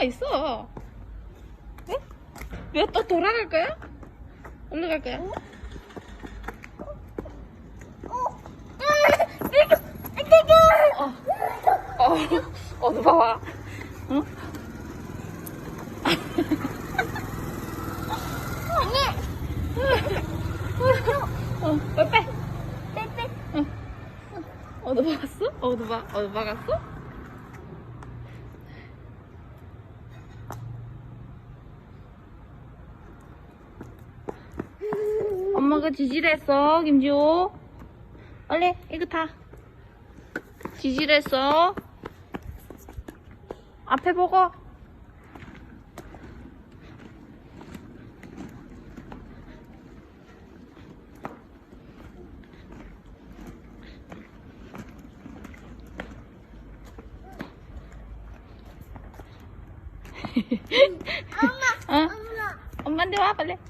엄마가 있어. 응? 왜또 돌아갈 거야? 어디로 갈 거야? 어, 어, 어, 누가 와? 응? 어, 빨리 빼. 응. 어, 너 막았어? 어, 너 막, 어, 너 막았어? 엄마가 지질했어, 김지호. 빨리, 이거 타. 지질했어. 앞에 보고. 엄마, 어? 엄마. 엄마한테 와, 빨리.